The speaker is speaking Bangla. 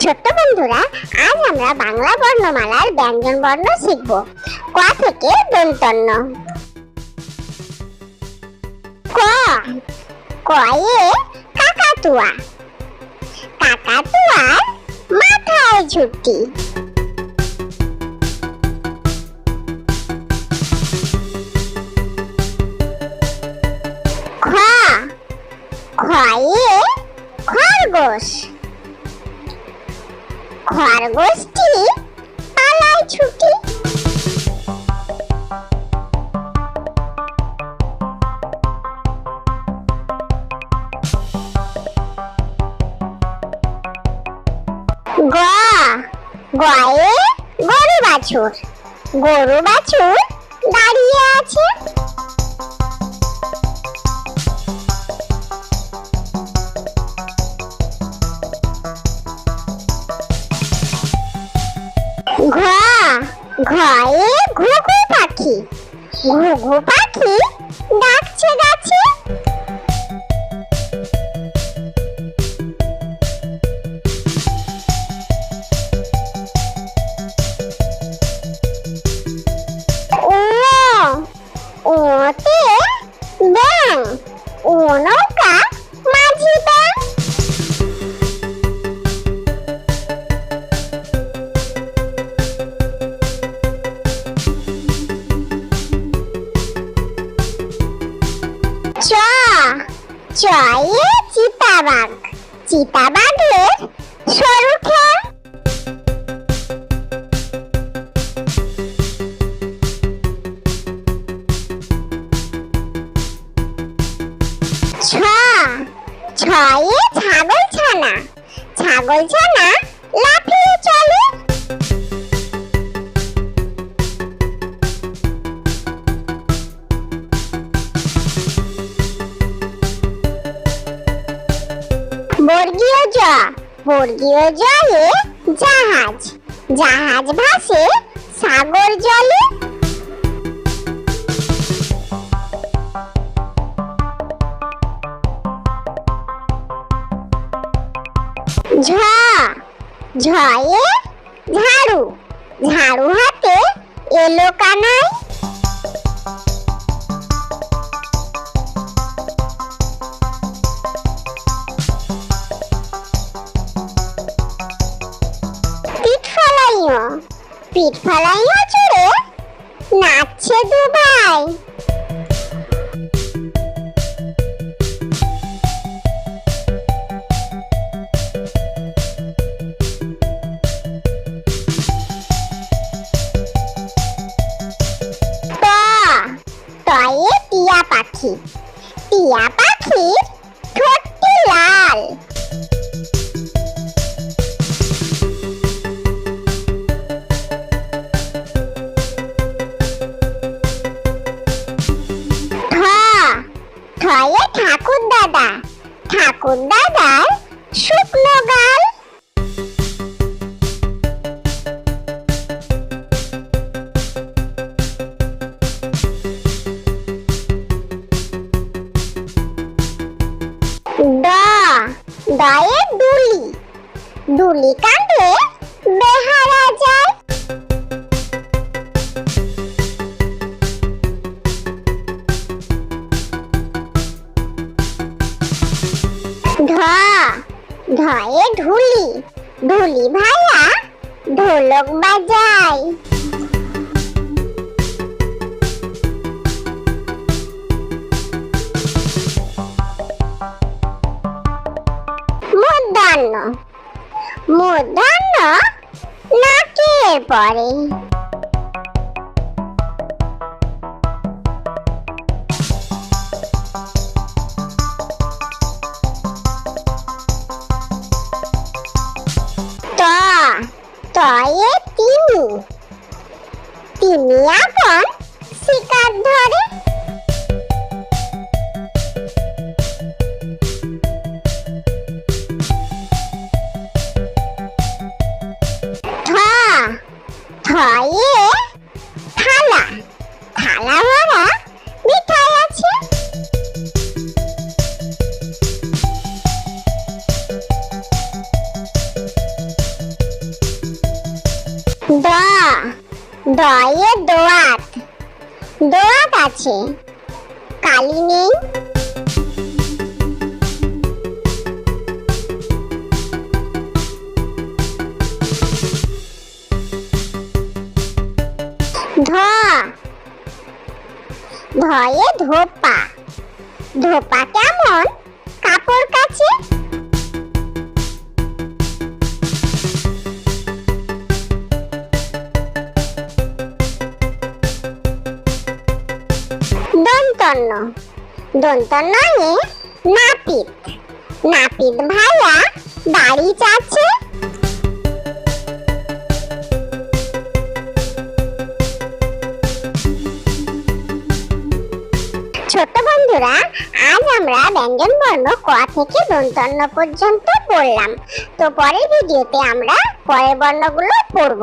ছোট্ট বন্ধুরা, আজ আমরা বাংলা বর্ণমালার ব্যঞ্জন বর্ণ শিখব। ক থেকে দন্তন্য। ক। কয়ে কাকাতুয়া। কাকাতুয়ার মাথায় ঝুটি। খ। খয়ে খরগোশ। খরগোশটি পালায় ছুটি। গরু বাছুর। গরু বাছুর দাঁড়িয়ে আছে ঘয়ে ঘুঘু পাখি। ঘুঘু পাখি ডাকছে চয়ে চিতাবাঘ। চিতাবাঘের সরু ছয়ে ছাগল ছানা। ছাগল ছানা লাফিয়ে বর্গীয় জলে জাহাজ জাহাজ ভাসে সাগর জলে। ঝ ঝয়ে ঝাড়ু ঝাড়ু হাতে এলো কানাই পিঠ ফলাইও চড়ে নাচছে দুবাই। তয়ে টিয়া পাখি। টিয়া পাখির ঠোঁটটি লাল। ঠয়ে ঠাকুর দাদা। ঠাকুর দাদার শুকনো গাল। দয়ে দুলি। দুলি কাঁধে বেহারা যায়। ঢয়ে ঢুলি ঢুলি ভাইয়া ঢোলক বাজায়। মূর্ধন্য মূর্ধন্য নাকের পরে তয়ে তিমি। তিমি এখন শিকার ধরে দয়ে দোয়াত। দোয়াত আছে। কালি নেই। ধ ধয়ে ধোপা। ধোপা কেমন? কাপড় কাছে দন্তন্য দন্তন্য এ নাপিত। নাপিত ভাইয়া দাড়ি চাচ্ছে ছোট বন্ধুরা, আজ আমরা ব্যঞ্জন বর্ণ ক থেকে দন্তন্য পর্যন্ত পড়লাম। তো পরের ভিডিওতে আমরা পরের বর্ণগুলো পড়ব।